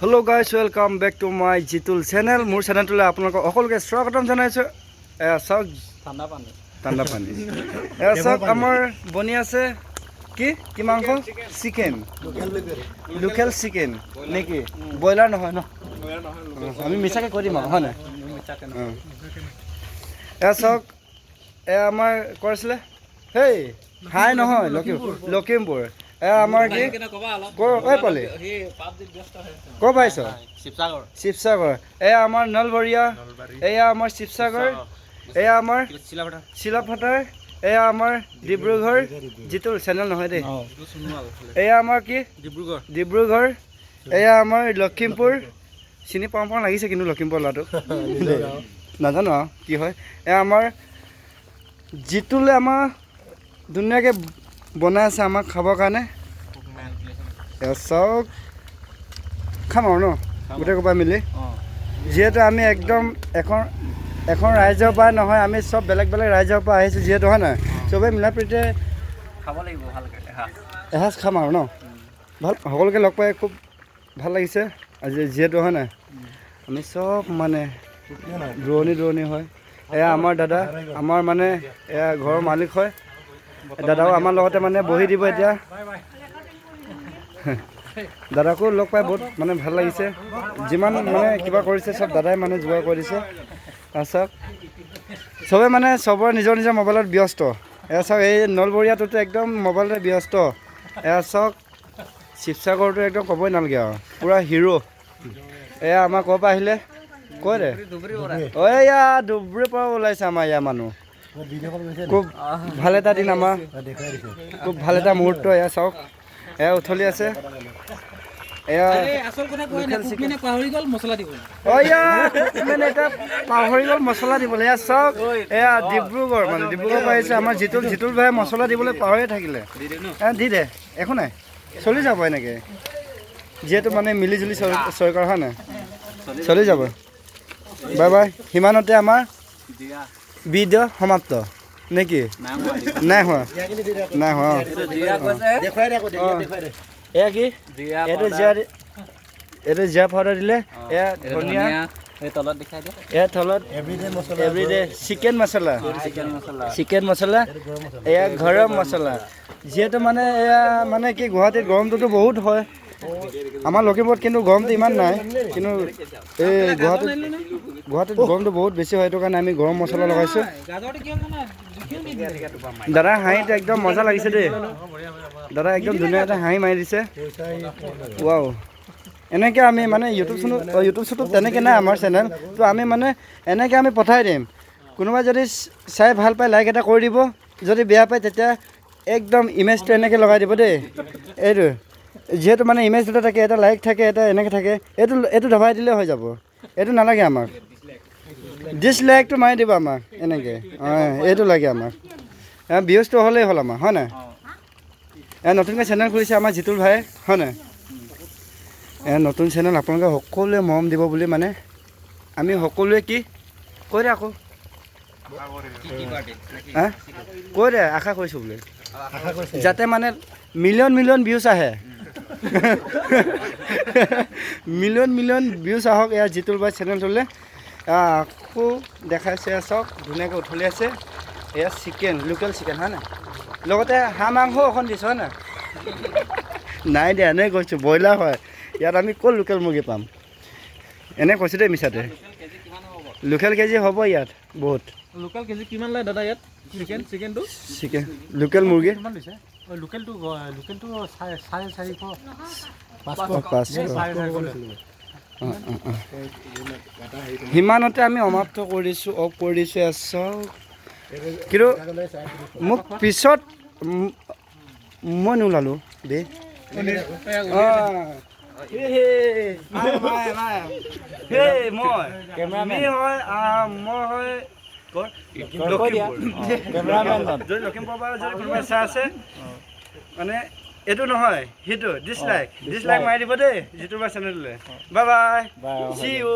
Hello' guys welcome back to my Jitul channel মোৰ চেনেলটোলৈ আপোনালোকক সকলোকে স্বাগতম জনাইছোঁ। এয়া চাওক ঠাণ্ডা পানী। ঠাণ্ডা পানী। এয়া চাওক আমাৰ বনি আছে। কি? কি মাংস? চিকেন লোকেল চিকেন নেকি? ব্ৰইলাৰ নহয় ন? আমি মিছাকৈ কৈ দিম আৰু হয় নাই। এয়া চাওক এয়া আমাৰ ক'ৰ আছিলে? হেই হাই নহয় লখিম লখিমপুৰ। এয়া আমাৰ কি? ক'ৰ পালি। ক'ৰ পাইছ শিৱসাগৰ। শিৱসাগৰ। এয়া আমাৰ নলবৰীয়া। এয়া আমাৰ শিৱসাগৰ। এয়া আমাৰ চিলাপথাৰ এয়া আমাৰ ডিব্ৰুগড়। যিটো চেনেল নহয় দেই। এয়া আমাৰ কি? ডিব্ৰুগড়। ডিব্ৰুগড়। এয়া আমাৰ লখিমপুৰ। চিনি পাওঁ পাওঁ লাগিছে কিন্তু লখিমপুৰ ল'ৰাটোক দেই। নাজানো আৰু কি হয়। এয়া আমাৰ যিটোলৈ আমাৰ ধুনীয়াকৈ বনাই আছে আমাক খাবৰ কাৰণে। চাওক। খাম আৰু ন? গোটেই সোপা মিলি। যিহেতু আমি একদম এখন এখন ৰাইজৰ পৰা নহয় আমি চব বেলেগ বেলেগ ৰাইজৰ পৰা আহিছোঁ যিহেতু হয় নহয়? চবেই মিলা প্ৰীতিৰে খাব লাগিব ভালকৈ এসাঁজ। খাম আৰু ন? ভালো সকলোকে লগ পাই খুব ভালো লাগিছে আজি যিহেতু হয় নাই আমি চব মানে দূৰণি দূৰণি হয়। এয়া আমাৰ দাদা আমাৰ মানে এয়া ঘৰৰ মালিক হয়। দাদাও আমাৰ লগতে মানে বহি দিব এতিয়া। দাদাকো লগ পাই বহুত মানে ভালো লাগিছে। যিমান মানে কিবা কৰিছে চব দাদাই মানে যোগাৰ কৰি দিছে। তাৰপিছত চবে মানে চবৰে নিজৰ নিজৰ মোবাইলত ব্যস্ত। এয়া চাওক এই নলবৰীয়াটোতো একদম মোবাইলতে ব্যস্ত। এয়া চাওক শিৱসাগৰটো একদম ক'বই নালাগে আৰু। পূৰা হিৰ' এয়া আমাৰ ক'ৰ পৰা আহিলে? কৈ দে অ এয়া ধুবুৰীৰ পৰা ওলাইছে আমাৰ ইয়াৰ মানুহ। খুব ভালো এটা দিন আমাৰ খুব ভালো এটা মুহূৰ্ত এয়া চাওক। এয়া উঠলি আছে। এয়া পাহৰি গ'ল মছলা দিবলৈ। এয়া চাওক এয়া ডিব্ৰুগড় মানে। ডিব্ৰুগড় পৰা আহিছে আমাৰ জিতুল। জিতুল ভাই মছলা দিবলৈ পাহৰিয়ে থাকিলে। দি দে একো নাই। চলি যাব এনেকৈ। যিহেতু মানে মিলি জুলি চৰ- চৰকাৰ হয় নাই। চলি যাব। Bye bye. সিমানতে আমাৰ ভিডিঅ' সমাপ্ত। নে কি নাই হোৱা। নাই হোৱা। এয়া কি? এইটো জিৰা এইটো জিৰা পাউডাৰ দিলে। এয়া ধনিয়া। এয়া থলত everyday chicken masala. Chicken masala. এয়া ঘৰৰ মছলা। যিহেতু মানে এয়া মানে কি, গুৱাহাটীত গৰমটোতো বহুত হয়। আমাৰ লখিমপুৰত কিন্তু গৰমটো ইমান নাই কিন্তু এই গুৱাহাটীত গুৱাহাটীত গৰমটো বহুত বেছি হয় সেইটো কাৰণে আমি গৰম মছলা লগাইছোঁ। দাদা হাঁহিটো একদম মজা লাগিছে দেই। দাদা একদম ধুনীয়া এটা হাঁহি মাৰি দিছে। ৱাও। এনেকৈ আমি মানে ইউটিউব চেনেল ইউটিউব চেনেল তেনেকৈ নাই আমাৰ চেনেল। তো আমি মানে এনেকৈ আমি পঠাই দিম। কোনোবাই যদি চাই ভাল পায় লাইক এটা কৰি দিব। যদি বেয়া পায় তেতিয়া একদম ইমেজটো এনেকৈ লগাই দিব দেই। এইটো। যিহেতু মানে ইমেজ দুটা থাকে এটা লাইক থাকে এটা এনেকৈ থাকে এইটো এইটো দবাই দিলে হৈ যাব। এইটো নালাগে আমাক। ডিছলাইকটো মাৰি দিব আমাক এনেকৈ। অঁ এইটো লাগে আমাক। ভিউজটো হ'লেই হ'ল আমাৰ হয় নাই? এ নতুনকৈ চেনেল খুলিছে আমাৰ জিতুল ভাই হয় নাই? এ নতুন চেনেল আপোনালোকে সকলোৱে মৰম দিব বুলি মানে আমি সকলোৱে কি কৈ দে আকৌ। কৈ দে আশা কৰিছোঁ বুলি। যাতে মানে মিলিয়ন মিলিয়ন ভিউজ আহে। মিলিয়ন মিলিয়ন ভিউজ আহক এয়া জিতুল বাই চেনেলটোলৈ আকৌ দেখাইছে চাওক ধুনীয়াকৈ উঠলি আছে। এয়া চিকেন লোকেল চিকেন হয় নাই? লগতে হাঁহ মাংস এখন দিছোঁ হয় নাই? নাই দিয়া এনেই কৈছোঁ ব্ৰইলাৰ হয়। ইয়াত আমি ক'ত লোকেল মুৰ্গী পাম? এনে কৈছোঁ দেই মিছাতে। লোকেল কেজি হ'ব ইয়াত বহুত। লোকেল কেজি কিমান লয় দাদা ইয়াত? চিকেন চিকেনটো চিকেন লোকেল মুৰ্গী। লোকেলটো লোকেলটো চাৰে চাৰে চাৰিশ পাঁচশো সিমানতে আমি সমাপ্ত কৰি দিছোঁ অফ কৰি দিছোঁ চাওক কিন্তু মোক পিছত মই নোলালোঁ দেই মই। হয় মই লখিমপুৰ। লখিমপুৰৰ পৰা যদি কোনোবাই চাই আছে। মানে এইটো নহয় সেইটো ডিছলাইক ডিছলাইক মাৰি দিব দেই যিটো বা চেনেললৈ বাই বাই চি ইউ